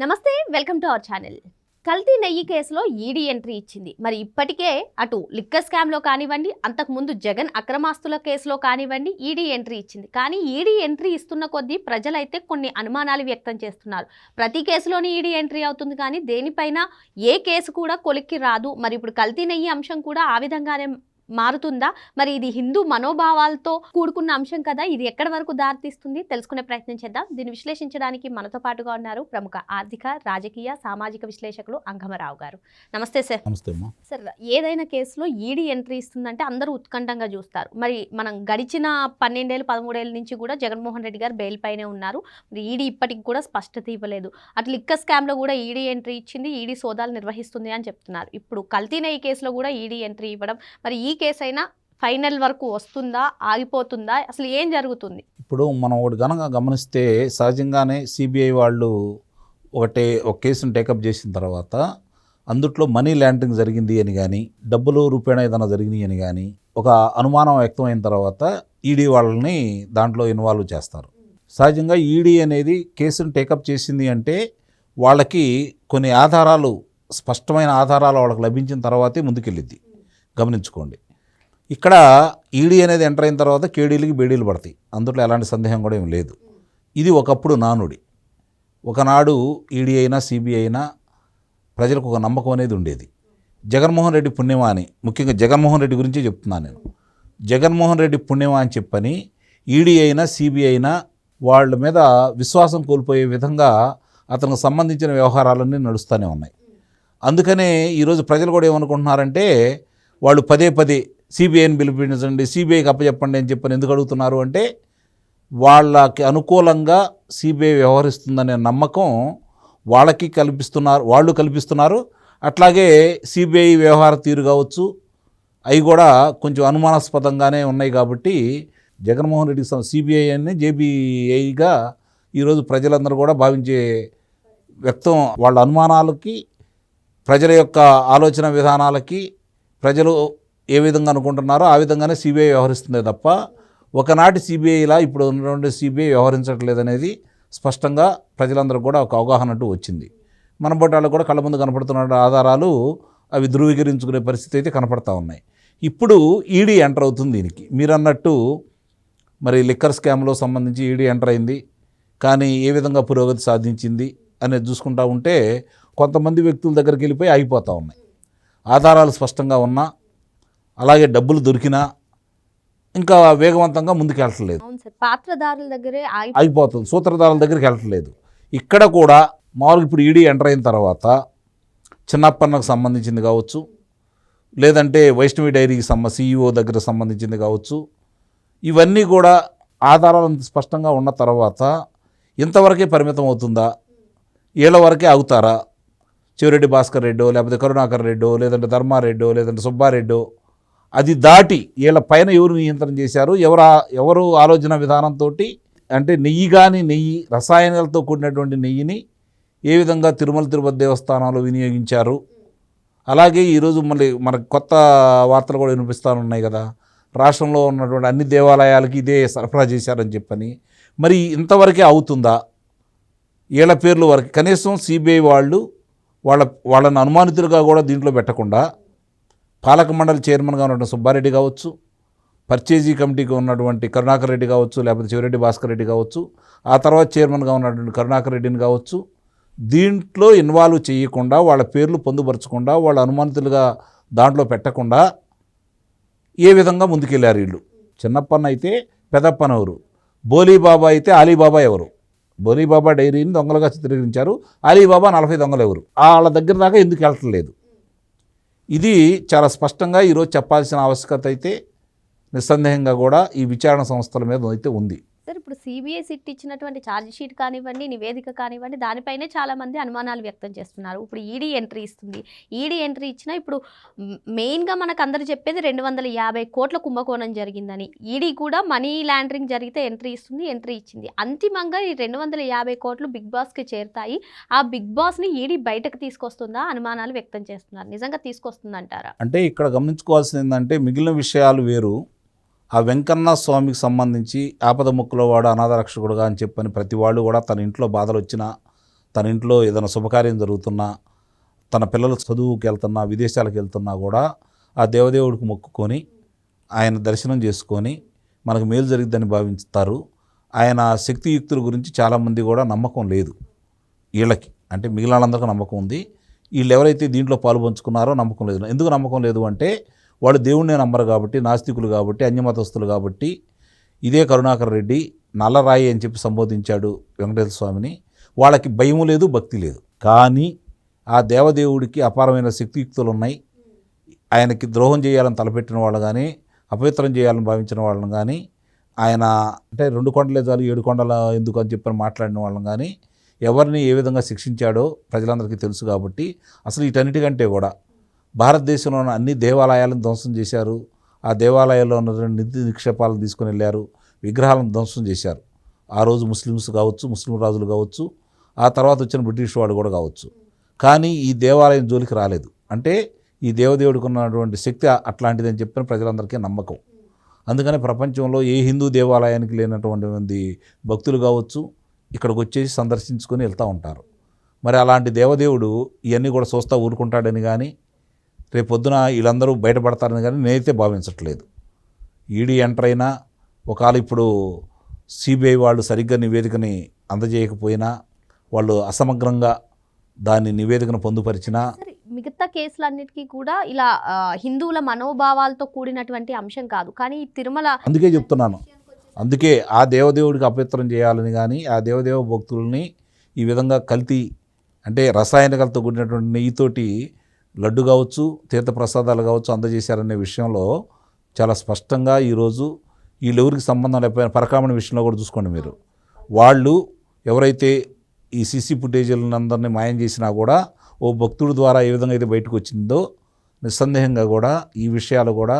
నమస్తే welcome to our channel. కల్తీ నెయ్యి కేసులో ఈడీ ఎంట్రీ ఇచ్చింది. మరి ఇప్పటికే అటు లిక్కర్ స్కామ్లో కానివ్వండి అంతకుముందు జగన్ అక్రమాస్తుల కేసులో కానివ్వండి ఈడీ ఎంట్రీ ఇచ్చింది. కానీ ఈడీ ఎంట్రీ ఇస్తున్న కొద్దీ ప్రజలైతే కొన్ని అనుమానాలు వ్యక్తం చేస్తున్నారు. ప్రతి కేసులోని ఈడీ ఎంట్రీ అవుతుంది కానీ దేనిపైన ఏ కేసు కూడా కొలిక్కి రాదు. మరి ఇప్పుడు కల్తీ నెయ్యి అంశం కూడా ఆ విధంగానే మారుతుందా? మరి ఇది హిందూ మనోభావాలతో కూడుకున్న అంశం కదా ఇది ఎక్కడి వరకు దారితీస్తుంది? తెలుసుకునే ప్రయత్నం చేద్దాం. దీన్ని విశ్లేషించడానికి మనతో పాటుగా ఉన్నారు ప్రముఖ ఆర్థిక రాజకీయ సామాజిక విశ్లేషకులు అంగమరావు గారు. నమస్తే సార్. నమస్తే సార్ ఏదైనా కేసులో ఈడీ ఎంట్రీ ఇస్తుందంటే అందరూ ఉత్కంఠంగా చూస్తారు. మరి మనం గడిచిన పన్నెండేళ్ళు పదమూడేళ్ళ నుంచి కూడా జగన్మోహన్ రెడ్డి గారు బెయిల్ పైనే ఉన్నారు. మరి ఈడీ ఇప్పటికి కూడా స్పష్టత ఇవ్వలేదు. అటు లిక్కర్ స్కామ్లో కూడా ఈడీ ఎంట్రీ ఇచ్చింది ఈడీ సోదాలు నిర్వహిస్తుంది అని చెప్తున్నారు. ఇప్పుడు కల్తీ నెయ్యి కేసులో కూడా ఈడీ ఎంట్రీ ఇవ్వడం మరి ఈ కేసు అయినా ఫైనల్ వరకు వస్తుందా ఆగిపోతుందా అసలు ఏం జరుగుతుంది? ఇప్పుడు మనం ఒకటి కనుక గమనిస్తే సహజంగానే సిబిఐ వాళ్ళు ఒకటే ఒక కేసును టేకప్ చేసిన తర్వాత అందుట్లో మనీ ల్యాండరింగ్ జరిగింది అని కానీ డబ్బులు రూపేణ ఏదైనా జరిగినాయి అని కానీ ఒక అనుమానం వ్యక్తమైన తర్వాత ఈడీ వాళ్ళని దాంట్లో ఇన్వాల్వ్ చేస్తారు. సహజంగా ఈడీ అనేది కేసును టేకప్ చేసింది అంటే వాళ్ళకి కొన్ని ఆధారాలు స్పష్టమైన ఆధారాలు వాళ్ళకి లభించిన తర్వాతే ముందుకెళ్ళిద్ది. గమనించుకోండి. ఇక్కడ ఈడీ అనేది ఎంటర్ అయిన తర్వాత కేడీలకి బేడీలు పడతాయి. అందులో ఎలాంటి సందేహం కూడా ఏం లేదు. ఇది ఒకప్పుడు నానుడి. ఒకనాడు ఈడీ అయినా సిబిఐ అయినా ప్రజలకు ఒక నమ్మకం అనేది ఉండేది. జగన్మోహన్ రెడ్డి పుణ్యమా అని ముఖ్యంగా జగన్మోహన్ రెడ్డి గురించి చెప్తున్నాను నేను. జగన్మోహన్ రెడ్డి పుణ్యమా అని చెప్పని ఈడీ అయినా సిబిఐ అయినా వాళ్ళ మీద విశ్వాసం కోల్పోయే విధంగా అతనికి సంబంధించిన వ్యవహారాలన్నీ నడుస్తూనే ఉన్నాయి. అందుకనే ఈరోజు ప్రజలు కూడా ఏమనుకుంటున్నారంటే వాళ్ళు పదే పదే సిబిఐని పిలిపించండి సిబిఐకి అప్పచెప్పండి అని చెప్పని ఎందుకు అడుగుతున్నారు అంటే వాళ్ళకి అనుకూలంగా సిబిఐ వ్యవహరిస్తుందనే నమ్మకం వాళ్ళకి కల్పిస్తున్నారు వాళ్ళు కల్పిస్తున్నారు. అట్లాగే సిబిఐ వ్యవహార తీరు కావచ్చు అవి కూడా కొంచెం అనుమానాస్పదంగానే ఉన్నాయి కాబట్టి జగన్మోహన్ రెడ్డి సిబిఐ అని జేబీఐగా ఈరోజు ప్రజలందరూ కూడా భావించే వ్యక్తం వాళ్ళ అనుమానాలకి ప్రజల యొక్క ఆలోచన విధానాలకి ప్రజలు ఏ విధంగా అనుకుంటున్నారో ఆ విధంగానే సిబిఐ వ్యవహరిస్తుందే తప్ప ఒకనాటి సిబిఐలా ఇప్పుడు ఉన్నటువంటి సిబిఐ వ్యవహరించట్లేదనేది స్పష్టంగా ప్రజలందరూ కూడా ఒక అవగాహన అంటూ వచ్చింది. మన బొట్టాలకు కూడా కళ్ళ ముందు కనపడుతున్న ఆధారాలు అవి ధృవీకరించుకునే పరిస్థితి అయితే కనపడతా ఉన్నాయి. ఇప్పుడు ఈడీ ఎంటర్ అవుతుంది దీనికి. మీరు అన్నట్టు మరి లిక్కర్ స్కామ్లో సంబంధించి ఈడీ ఎంటర్ అయింది. కానీ ఏ విధంగా పురోగతి సాధించింది అనేది చూసుకుంటా ఉంటే కొంతమంది వ్యక్తుల దగ్గరికి వెళ్ళిపోయి ఆగిపోతూ ఉన్నాయి. ఆధారాలు స్పష్టంగా ఉన్నా అలాగే డబ్బులు దొరికినా ఇంకా వేగవంతంగా ముందుకు వెళ్ళట్లేదు పాత్రదారుల దగ్గరే ఆగి ఆగిపోతుంది సూత్రధారుల దగ్గరికి వెళ్ళట్లేదు ఇక్కడ కూడా మామూలుగా ఇప్పుడు ఈడీ ఎంటర్ అయిన తర్వాత చిన్నప్పన్నకు సంబంధించింది కావచ్చు లేదంటే వైష్ణవి డైరీకి సంబ సీఈఓ దగ్గర సంబంధించింది కావచ్చు ఇవన్నీ కూడా ఆధారాలు స్పష్టంగా ఉన్న తర్వాత ఇంతవరకే పరిమితం అవుతుందా? ఏళ్ళ వరకే అవుతారా చివరెడ్డి భాస్కర్ రెడ్డో లేకపోతే కరుణాకర్ రెడ్డో లేదంటే ధర్మారెడ్డో లేదంటే సుబ్బారెడ్డో అది దాటి వీళ్ళ పైన ఎవరు నియంత్రణ చేశారు ఎవరు ఎవరు ఆలోచన విధానంతో అంటే నెయ్యి కానీ నెయ్యి రసాయనాలతో కూడినటువంటి నెయ్యిని ఏ విధంగా తిరుమల తిరుపతి దేవస్థానాలు వినియోగించారు? అలాగే ఈరోజు మళ్ళీ మనకు కొత్త వార్తలు కూడా వినిపిస్తూ కదా. రాష్ట్రంలో ఉన్నటువంటి అన్ని దేవాలయాలకి ఇదే సరఫరా చేశారని చెప్పని. మరి ఇంతవరకే అవుతుందా? వీళ్ళ పేర్లు వరకు కనీసం సిబిఐ వాళ్ళు వాళ్ళ వాళ్ళని అనుమానితులుగా కూడా దీంట్లో పెట్టకుండా పాలక మండలి చైర్మన్గా ఉన్నటువంటి సుబ్బారెడ్డి కావచ్చు పర్చేజీ కమిటీకి ఉన్నటువంటి కరుణాకర్ రెడ్డి కావచ్చు లేకపోతే శివరెడ్డి భాస్కర్ రెడ్డి కావచ్చు ఆ తర్వాత చైర్మన్గా ఉన్నటువంటి కరుణాకర్ రెడ్డిని కావచ్చు దీంట్లో ఇన్వాల్వ్ చేయకుండా వాళ్ళ పేర్లు పొందుపరచకుండా వాళ్ళ అనుమానితులుగా దాంట్లో పెట్టకుండా ఏ విధంగా ముందుకెళ్ళారు వీళ్ళు? చిన్నప్పన్న అయితే పెదప్పన ఎవరు బోలీబాబా అయితే అలీబాబా ఎవరు? బోలీబాబా డైరీని దొంగలుగా చిత్రీకరించారు అలీబాబా నలభై దొంగలు ఎవరు? వాళ్ళ దగ్గర దాకా ఎందుకు వెళ్ళట్లేదు ఇది చాలా స్పష్టంగా ఈరోజు చెప్పాల్సిన ఆవశ్యకత అయితే నిస్సందేహంగా కూడా ఈ విచారణ సంస్థల మీద అయితే ఉంది. సార్ ఇప్పుడు సిబిఐ సిట్ ఇచ్చినటువంటి ఛార్జ్ షీట్ కానివ్వండి నివేదిక కానివ్వండి దానిపైనే చాలామంది అనుమానాలు వ్యక్తం చేస్తున్నారు. ఇప్పుడు ఈడీ ఎంట్రీ ఇస్తుంది. ఈడీ ఎంట్రీ ఇచ్చినా ఇప్పుడు మెయిన్గా మనకు అందరు చెప్పేది రెండు వందల యాభై కోట్ల కుంభకోణం జరిగిందని. ఈడీ కూడా మనీ లాండరింగ్ జరిగితే ఎంట్రీ ఇస్తుంది ఎంట్రీ ఇచ్చింది. అంతిమంగా ఈ రెండు వందల యాభై కోట్లు బిగ్ బాస్కి చేరుతాయి. ఆ బిగ్ బాస్ని ఈడీ బయటకు తీసుకొస్తుందా అనుమానాలు వ్యక్తం చేస్తున్నారు. నిజంగా తీసుకొస్తుందంటారా? అంటే ఇక్కడ గమనించుకోవాల్సింది ఏంటంటే మిగిలిన విషయాలు వేరు. ఆ వెంకన్న స్వామికి సంబంధించి ఆపద ముక్కులో వాడు అనాథ రక్షకుడుగా అని చెప్పని ప్రతి వాళ్ళు కూడా తన ఇంట్లో బాధలు వచ్చినా తన ఇంట్లో ఏదైనా శుభకార్యం జరుగుతున్నా తన పిల్లలు చదువుకి వెళ్తున్నా విదేశాలకు వెళ్తున్నా కూడా ఆ దేవదేవుడికి మొక్కుకొని ఆయన దర్శనం చేసుకొని మనకు మేలు జరిగిద్దని భావిస్తారు. ఆయన శక్తియుక్తుల గురించి చాలామంది కూడా నమ్మకం లేదు వీళ్ళకి. అంటే మిగిలిన వాళ్ళందరికీ నమ్మకం ఉంది. వీళ్ళు ఎవరైతే దీంట్లో పాలు పంచుకున్నారో నమ్మకం లేదు. ఎందుకు నమ్మకం లేదు అంటే వాళ్ళు దేవుణ్ణి నమ్మరు కాబట్టి నాస్తికులు కాబట్టి అన్యమతస్తులు కాబట్టి ఇదే కరుణాకర్ రెడ్డి నల్లరాయి అని చెప్పి సంబోధించాడు వెంకటేశ్వర స్వామిని. వాళ్ళకి భయం లేదు భక్తి లేదు. కానీ ఆ దేవదేవుడికి అపారమైన శక్తియుక్తులు ఉన్నాయి ఆయనకి ద్రోహం చేయాలని తలపెట్టిన వాళ్ళు కానీ అపవిత్రం చేయాలని భావించిన వాళ్ళని కానీ ఆయన అంటే రెండు కొండలే చాలు ఏడు కొండల ఎందుకు అని చెప్పని మాట్లాడిన వాళ్ళని కానీ ఎవరిని ఏ విధంగా శిక్షించాడో ప్రజలందరికీ తెలుసు కాబట్టి అసలు వీటన్నిటికంటే కూడా భారతదేశంలో ఉన్న అన్ని దేవాలయాలను ధ్వంసం చేశారు. ఆ దేవాలయాల్లో ఉన్న నిధి నిక్షేపాలను తీసుకొని వెళ్ళారు. విగ్రహాలను ధ్వంసం చేశారు. ఆ రోజు ముస్లిమ్స్ కావచ్చు ముస్లిం రాజులు కావచ్చు ఆ తర్వాత వచ్చిన బ్రిటిష్ వాడు కూడా కావచ్చు. కానీ ఈ దేవాలయం జోలికి రాలేదు. అంటే ఈ దేవదేవుడికి ఉన్నటువంటి శక్తి అని చెప్పిన ప్రజలందరికీ నమ్మకం. అందుకని ప్రపంచంలో ఏ హిందూ దేవాలయానికి లేనటువంటి మంది భక్తులు కావచ్చు ఇక్కడికి వచ్చేసి సందర్శించుకొని వెళ్తూ ఉంటారు. మరి అలాంటి దేవదేవుడు ఇవన్నీ కూడా చూస్తూ ఊరుకుంటాడని కానీ రేపు పొద్దున వీళ్ళందరూ బయటపడతారని కానీ నేనైతే భావించట్లేదు. ఈడీ ఎంటర్ అయినా ఒకవేళ ఇప్పుడు సిబిఐ వాళ్ళు సరిగ్గా నివేదికని అందజేయకపోయినా వాళ్ళు అసమగ్రంగా దాని నివేదికను పొందుపరిచినా మిగతా కేసులన్నిటికీ కూడా ఇలా హిందువుల మనోభావాలతో కూడినటువంటి అంశం కాదు. కానీ ఈ తిరుమల అందుకే చెప్తున్నాను. అందుకే ఆ దేవదేవుడికి అపవిత్రం చేయాలని కానీ ఆ దేవదేవ భక్తుల్ని ఈ విధంగా కల్తీ అంటే రసాయనికలతో కూడినటువంటి నెయ్యితోటి లడ్డు కావచ్చు తీర్థప్రసాదాలు కావచ్చు అందజేశారనే విషయంలో చాలా స్పష్టంగా ఈరోజు వీళ్ళెవరికి సంబంధం లేకపోయినా పరకామణి విషయంలో కూడా చూసుకోండి మీరు. వాళ్ళు ఎవరైతే ఈ సీసీ ఫుటేజీలను అందరినీ మాయం చేసినా కూడా ఓ భక్తుడి ద్వారా ఏ విధంగా అయితే బయటకు వచ్చిందో నిస్సందేహంగా కూడా ఈ విషయాలు కూడా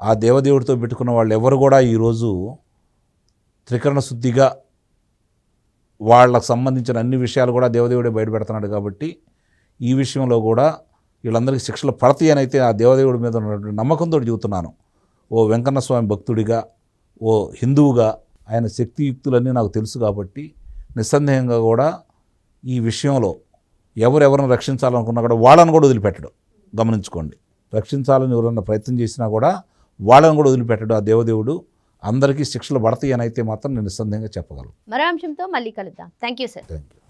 ఆ దేవదేవుడితో పెట్టుకున్న వాళ్ళు ఎవరు కూడా ఈరోజు త్రికరణ శుద్ధిగా వాళ్ళకు సంబంధించిన అన్ని విషయాలు కూడా దేవదేవుడే బయటపెడుతున్నాడు కాబట్టి ఈ విషయంలో కూడా వీళ్ళందరికీ శిక్షలు పడతాయి అని అయితే ఆ దేవదేవుడి మీద ఉన్నటువంటి నమ్మకంతో చెబుతున్నాను. ఓ వెంకన్న స్వామి భక్తుడిగా ఓ హిందువుగా ఆయన శక్తియుక్తులన్నీ నాకు తెలుసు కాబట్టి నిస్సందేహంగా కూడా ఈ విషయంలో ఎవరెవరిని రక్షించాలనుకున్నా కూడా వాళ్ళని కూడా వదిలిపెట్టడు. గమనించుకోండి. రక్షించాలని ఎవరన్నా ప్రయత్నం చేసినా కూడా వాళ్ళని కూడా వదిలిపెట్టడు ఆ దేవదేవుడు. అందరికీ శిక్షలు పడతాయి అని అయితే మాత్రం నేను నిస్సందేహంగా చెప్పగలను. మరో అంశంతో మళ్ళీ కలుద్దాం. Thank you sir. Thank you